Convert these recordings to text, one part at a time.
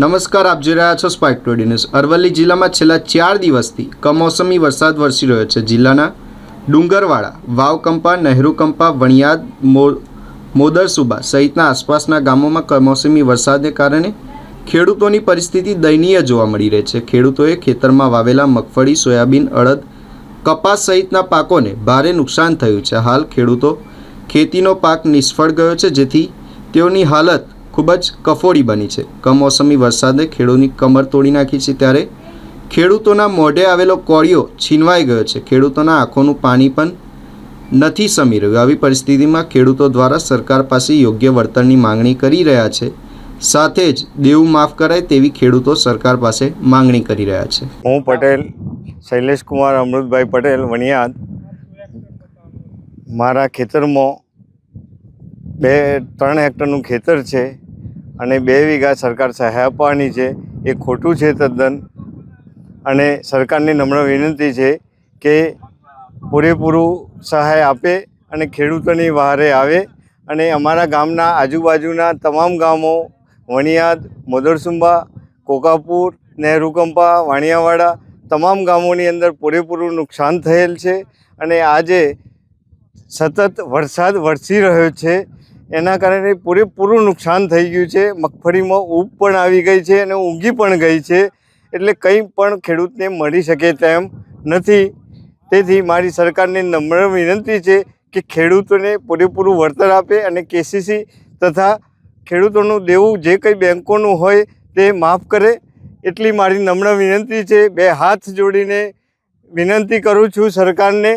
નમસ્કાર, આપ જોઈ રહ્યા છો સ્પાઇક ટુડે ન્યૂઝ અરવલ્લી જિલ્લામાં છેલ્લા ચાર દિવસથી કમોસમી વરસાદ વરસી રહ્યો છે. જિલ્લાના ડુંગરવાડા, વાવકંપા, નહેરુકંપા, વણિયાદ મોદરસુબા સહિતના આસપાસના ગામોમાં કમોસમી વરસાદને કારણે ખેડૂતોની પરિસ્થિતિ દયનીય જોવા મળી રહી છે. ખેડૂતોએ ખેતરમાં વાવેલા મગફળી, સોયાબીન, અડદ, કપાસ સહિતના પાકોને ભારે નુકસાન થયું છે. હાલ ખેડૂતો ખેતીનો પાક નિષ્ફળ ગયો છે, જેથી તેઓની હાલત ખૂબ જ કફોડી બની છે. કમોસમી વરસાદે ખેડૂતની કમર તોડી નાખી છે ત્યારે ખેડૂતોના મોઢે આવેલો કોળિયો છીનવાઈ ગયો છે. ખેડૂતોના આંખોનું પાણી પણ નથી સમી રહ્યું. આવી પરિસ્થિતિમાં ખેડૂતો દ્વારા સરકાર પાસે યોગ્ય વળતરની માંગણી કરી રહ્યા છે. સાથે જ દેવું માફ કરાય તેવી ખેડૂતો સરકાર પાસે માંગણી કરી રહ્યા છે. હું પટેલ શૈલેષ કુમાર અમૃતભાઈ પટેલ, વણિયાદ. મારા ખેતરમાં બે, ત્રણ હેક્ટરનું ખેતર છે. અને બે વીઘા સરકાર સહાય આપવાની છે. એ ખોટું છે તદ્દન. અને સરકારની નમ્ર વિનંતી છે કે પૂરેપૂરું સહાય આપે અને ખેડૂતોની વહારે આવે. અને અમારા ગામના આજુબાજુના તમામ ગામો, વણિયાદ, મોદરસુંબા, કોકાપુર, નહેરુકંપા, વાણિયાવાડા, તમામ ગામોની અંદર પૂરેપૂરું નુકસાન થયેલ છે. અને આજે સતત વરસાદ વરસી રહ્યો છે. એના કારણે પૂરેપૂરું નુકસાન થઈ ગયું છે. મગફળીમાં ઊબ પણ આવી ગઈ છે અને ઊંઘી પણ ગઈ છે. એટલે કંઈ પણ ખેડૂતને મળી શકે તેમ નથી. તેથી મારી સરકારને નમ્ર વિનંતી છે કે ખેડૂતોને પૂરેપૂરું વળતર આપે અને કેસીસી તથા ખેડૂતોનું દેવું જે કંઈ બેંકોનું હોય તે માફ કરે. એટલી મારી નમ્ર વિનંતી છે. બે હાથ જોડીને વિનંતી કરું છું સરકારને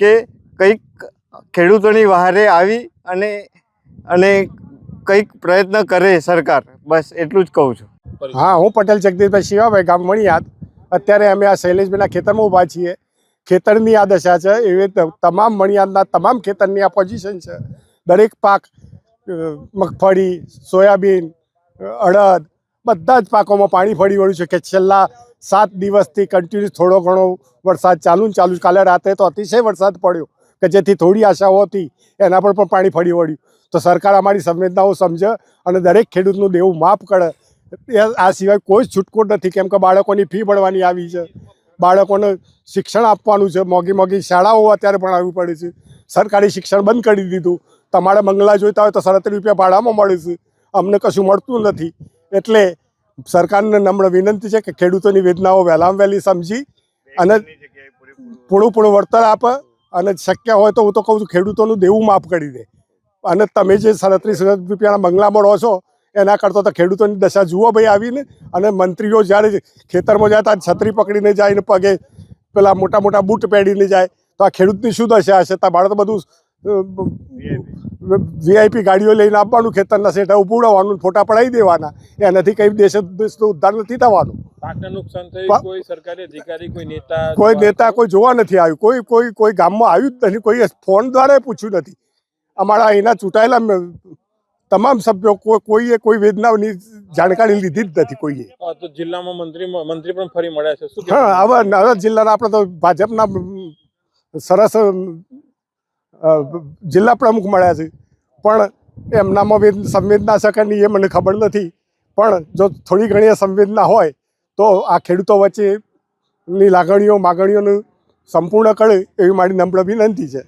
કે કંઈક ખેડૂતોની વહારે આવી અને અને કંઈક પ્રયત્ન કરે સરકાર. બસ એટલું જ કહું છું. હા, હું પટેલ જગદીશભાઈ શિવાભાઈ, ગામ મણિયાદ. અત્યારે અમે આ શૈલેષભાઈના ખેતરમાં ઊભા છીએ. ખેતરની આ દશા છે, એવી તમામ મણિયાદના તમામ ખેતરની આ પોઝિશન છે. દરેક પાક મગફળી, સોયાબીન અડદ, બધા જ પાકોમાં પાણી ફરી વળ્યું છે કે છેલ્લા સાત દિવસથી કન્ટિન્યુ થોડો ઘણો વરસાદ ચાલુ ને ચાલુ કાલે રાતે તો અતિશય વરસાદ પડ્યો કે જેથી થોડી આશાઓ હતી, એના પર પણ પાણી ફરી વળ્યું. તો સરકાર અમારી સંવેદનાઓ સમજે અને દરેક ખેડૂતનું દેવું માફ કરે. એ આ સિવાય કોઈ જ છૂટકો નથી કેમ કે બાળકોની ફી ભરવાની આવી છે. બાળકોને શિક્ષણ આપવાનું છે. મોંઘી મોંઘી શાળાઓ અત્યારે ભણાવવી પડે છે. સરકારી શિક્ષણ બંધ કરી દીધું. તમારે બંગલા જોઈતા હોય તો સરત્રીસ રૂપિયા ભાડામાં મળે છે. અમને કશું મળતું નથી. એટલે સરકારને નમ્ર વિનંતી છે કે ખેડૂતોની વેદનાઓ વહેલામાં વહેલી સમજી અને પૂરું પૂરું વળતર આપે અને શક્ય હોય તો હું તો કહું છું ખેડૂતોનું દેવું માફ કરી દે. અને તમે જે સાડત્રીસ રૂપિયાના બંગલામાં રહો છો એના કરતાં તો ખેડૂતોની દશા જુઓ ભાઈ આવીને. અને મંત્રીઓ જ્યારે ખેતરમાં જાય ત્યારે છત્રી પકડીને જાય ને પગે પેલા મોટા મોટા બૂટ પહેરીને જાય. તો આ ખેડૂતની શું દશા હશે? તમારે તો બધું વીઆઈપી ગાડીઓ લઈને આપવાનું ખેતરના સેટા ઉપડાવવાનું ફોટા પડાવી દેવાના. એનાથી કંઈ દેશ દેશનું ઉદ્ધાર નથી થવાનું. કોઈ નેતા કોઈ જોવા નથી આવ્યું. કોઈ કોઈ કોઈ ગામમાં આવ્યું જ નથી. કોઈ ફોન દ્વારા પૂછ્યું નથી. અમારા અહીંના ચૂંટાયેલા તમામ સભ્યો કોઈએ કોઈ વેદનાઓની જાણકારી લીધી જ નથી કોઈએ. જિલ્લામાં મંત્રી મંત્રી પણ ફરી મળ્યા છે. હા આવા હવે જિલ્લાના આપણે તો ભાજપના સરસ જિલ્લા પ્રમુખ મળ્યા છે. પણ એમનામાં સંવેદના છે કે નહીં એ મને ખબર નથી. પણ જો થોડી ઘણી સંવેદના હોય તો આ ખેડૂતો વચ્ચેની લાગણીઓ માગણીઓનું સંપૂર્ણ કરે એવી મારી નમ્ર વિનંતી છે.